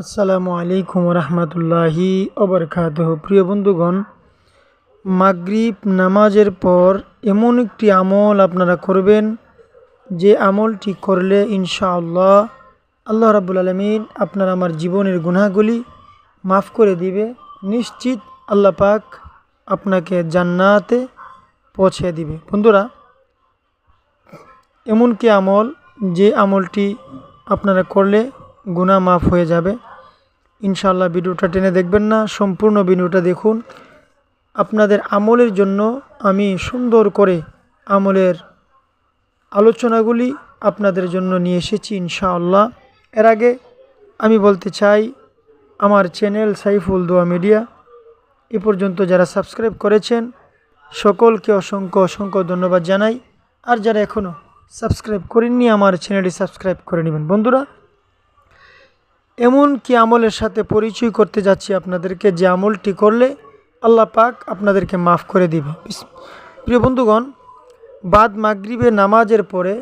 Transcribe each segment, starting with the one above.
আসসালামু আলাইকুম রহমতুল্লাহি অবরকাত প্রিয় বন্ধুগণ, মাগরিব নামাজের পর এমন একটি আমল আপনারা করবেন, যে আমলটি করলে ইনশাআল্লাহ আল্লাহ রাবুল আলমিন আপনার আমার জীবনের গুনাহগুলি মাফ করে দিবে। নিশ্চিত আল্লাহ পাক আপনাকে জান্নাতে পৌঁছে দিবে। বন্ধুরা এমন কি আমল, যে আমলটি আপনারা করলে গুনাহ মাফ হয়ে যাবে। ইনশাআল্লাহ ভিডিওটা টেনে দেখবেন না, সম্পূর্ণ ভিডিওটা দেখুন। আপনাদের আমলের জন্য আমি সুন্দর করে আমলের আলোচনাগুলি আপনাদের জন্য নিয়ে এসেছি ইনশাআল্লাহ। এর আগে আমি বলতে চাই, আমার চ্যানেল সাইফুল দোয়া মিডিয়া এ পর্যন্ত যারা সাবস্ক্রাইব করেছেন, সকলকে অসংখ্য অসংখ্য ধন্যবাদ জানাই। আর যারা এখনও সাবস্ক্রাইব করেননি, আমার চ্যানেলটি সাবস্ক্রাইব করে নেবেন। বন্ধুরা এমন কি আমলের সাথে পরিচয় করতে যাচ্ছি আপনাদেরকে যে আমলটি করলে আল্লাহ পাক আপনাদেরকে মাফ করে দিবে। প্রিয় বন্ধুগণ, বাদ মাগরিবে নামাজের পরে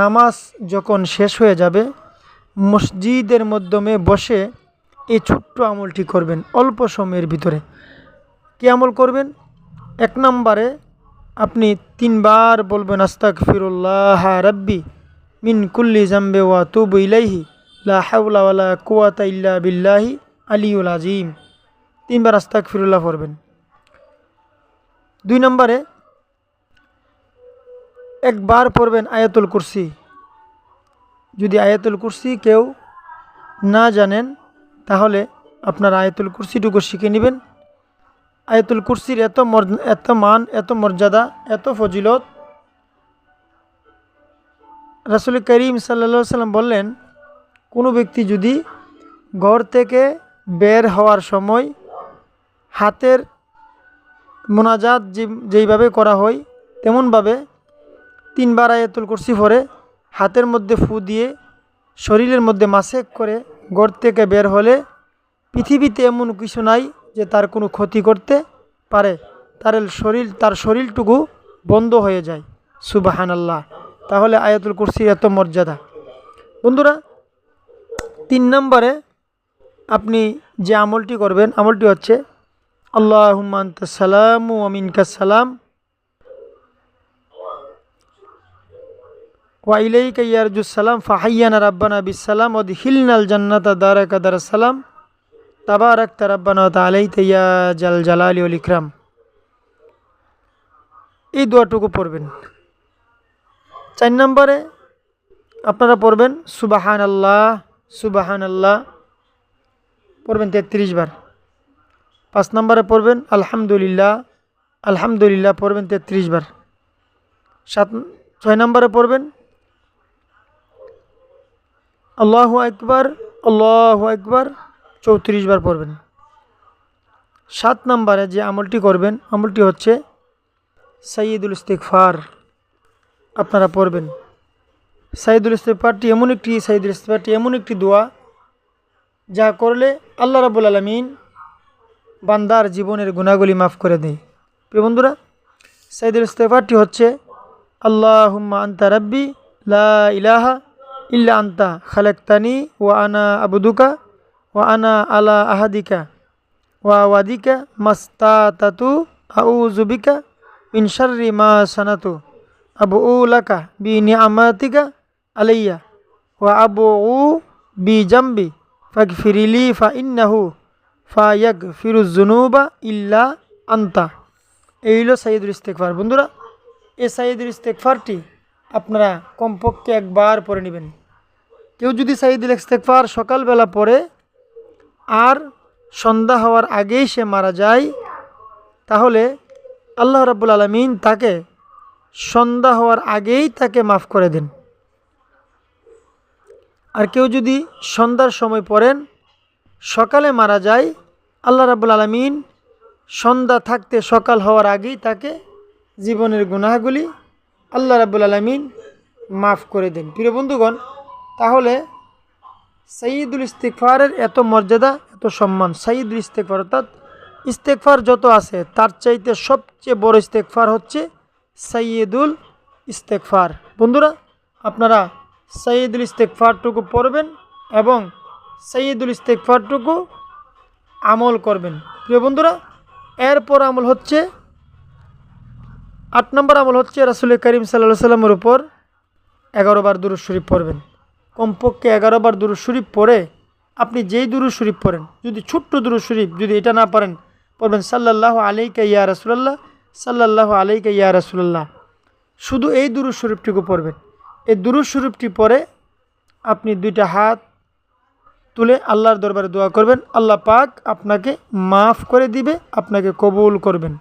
নামাজ যখন শেষ হয়ে যাবে, মসজিদের মাধ্যমে বসে এই ছোট্ট আমলটি করবেন অল্প সময়ের ভিতরে। কি আমল করবেন? এক নম্বরে আপনি তিনবার বলবেন আস্তাক ফিরুল্লাহ রব্বি মিন কুল্লি জাম্বে ওয়া তুব ইলাইহি। লা ওয়ালা ইল্লা বিল্লাহি আলিউল আজিম। তিনবার আস্তাক ফিরুল্লাহ পড়বেন। দুই নম্বরে একবার পড়বেন আয়াতুল কুরসি। যদি আয়াতুল কুরসি কেউ না জানেন, তাহলে আপনার আয়াতুল কুরসিটুকু শিখে নেবেন। আয়াতুল কুরসির এত মর- এত মান, এত মর্যাদা, এত ফজিলত। রাসুল করিম সাল্লা সাল্লাম বললেন কোনো ব্যক্তি যদি ঘর থেকে বের হওয়ার সময় হাতের মোনাজাত যেইভাবে করা হয়, তেমনভাবে তিনবার আয়াতুল কুরসি পরে হাতের মধ্যে ফু দিয়ে শরীরের মধ্যে মাসেক করে ঘর থেকে বের হলে পৃথিবীতে এমন কিছু নাই যে তার কোনো ক্ষতি করতে পারে। তার শরীর তার শরীরটুকু বন্ধ হয়ে যায়। সুবাহান আল্লাহ তাহলে আয়াতুল কুরসির এত মর্যাদা। বন্ধুরা তিন নম্বরে আপনি যে আমলটি করবেন, আমলটি হচ্ছে আল্লাহ সালাম ও আমিনকা সালাম। ওয়াইলাইকা ইয়ারজুসালাম ফাহাইয়ানা রাব্বানা বিসালাম ওদ হিলনাল জান্নাতা দারাকা দারাসালাম তাবারাক তারাব্বানা তালাই তাইয়া জাল জালালি অল ইকরাম। এই দোয়াটুকু পড়বেন। চার নম্বরে আপনারা পড়বেন সুবাহান আল্লাহ সুবাহান আল্লাহ পড়বেন তেত্রিশ বার। পাঁচ নম্বরে পড়বেন আলহামদুলিল্লাহ আলহামদুলিল্লাহ পড়বেন তেত্রিশ বার। সাত, ছয় নম্বরে পড়বেন আল্লাহ একবার আল্লাহ একবার চৌত্রিশ বার পড়বেন। সাত নম্বরে যে আমলটি করবেন, আমলটি হচ্ছে সাইয়দুল ইস্তেকফার আপনারা পড়বেন। সাইদুল ইস্তেফারটি এমন একটি, সাইদুল ইস্তেফারটি এমন একটি দোয়া যা করলে আল্লাহ রাবুল আলমিন বান্দার জীবনের গুণাগুলি মাফ করে দেয়। প্রিয় বন্ধুরা, সাইদুল ইস্তেফারটি হচ্ছে আল্লাহ হুম্মা আন্তা রাব্বি লা ইলাহা ইল্লা আন্তা খালেকতানি ওয়া আনা আবুদুকা ওয়া আনা আলা আহাদিকা ওয়া ওয়াদিকা মাস্তা তাতু আউ জুবিকা মিন মা সানাতু আবু উলাকা বি নিয়ামাতিকা আলাইয়া। ওয়া আবু উ বি জাম্বি ফাক ফিরিলি ফা ইন্নাহু ফা ইয়াক ফিরুজ জুনুবা ইল্লা আন্তা। এই হলো সাইদুল ইস্তেকফার বন্ধুরা, এই সাইদুল ইস্তেকফারটি আপনারা কমপক্ষে একবার পরে নেবেন। কেউ যদি সাইদুল ইস্তেকফার সকালবেলা পড়ে আর সন্ধ্যা হওয়ার আগেই সে মারা যায়, তাহলে আল্লাহ রাব্বুল আলমিন তাকে সন্ধ্যা হওয়ার আগেই তাকে মাফ করে দেন। আর কেউ যদি সন্ধ্যার সময় পড়েন, সকালে মারা যায়, আল্লাহ রাবুল আলমিন সন্ধ্যা থাকতে সকাল হওয়ার আগেই তাকে জীবনের গুনাহগুলি আল্লাহ রাবুল আলমিন মাফ করে দেন। প্রিয় বন্ধুগণ, তাহলে সঈদুল ইস্তেকফারের এত মর্যাদা, এত সম্মান সঈদুল ইস্তেকফার অর্থাৎ ইস্তেকফার যত আছে, তার চাইতে সবচেয়ে বড় ইস্তেকফার হচ্ছে সৈয়দুল ইস্তেকফার বন্ধুরা, আপনারা সৈয়দুল ইস্তেকফারটুকু পড়বেন এবং সৈয়দুল ইস্তেকফারটুকু আমল করবেন। প্রিয় বন্ধুরা, এরপর আমল হচ্ছে, আট নম্বর আমল হচ্ছে রাসুল করিম সাল্লাহ সাল্লামের উপর এগারো বার দুরুদ শরীফ পড়বেন। কমপক্ষে এগারো বার দুরুদ শরীফ পড়ে আপনি যেই দুরুদ শরীফ পড়েন, যদি ছোট্ট দুরুদ শরীফ যদি এটা না পারেন, পড়বেন, সাল্লাল্লাহ আলাইকা ইয়া রাসুলাল্লাহ, সাল্লাল্লাহু আলাইকা ইয়া রাসুলাল্লাহ। শুধু এই দুরুদ শরীফটুকু পড়বেন। এই দুরু শরীফটি পরে আপনি দুইটা হাত তুলে আল্লাহর দরবারে দোয়া করবেন। আল্লাহ পাক আপনাকে মাফ করে দিবে, আপনাকে কবুল করবেন।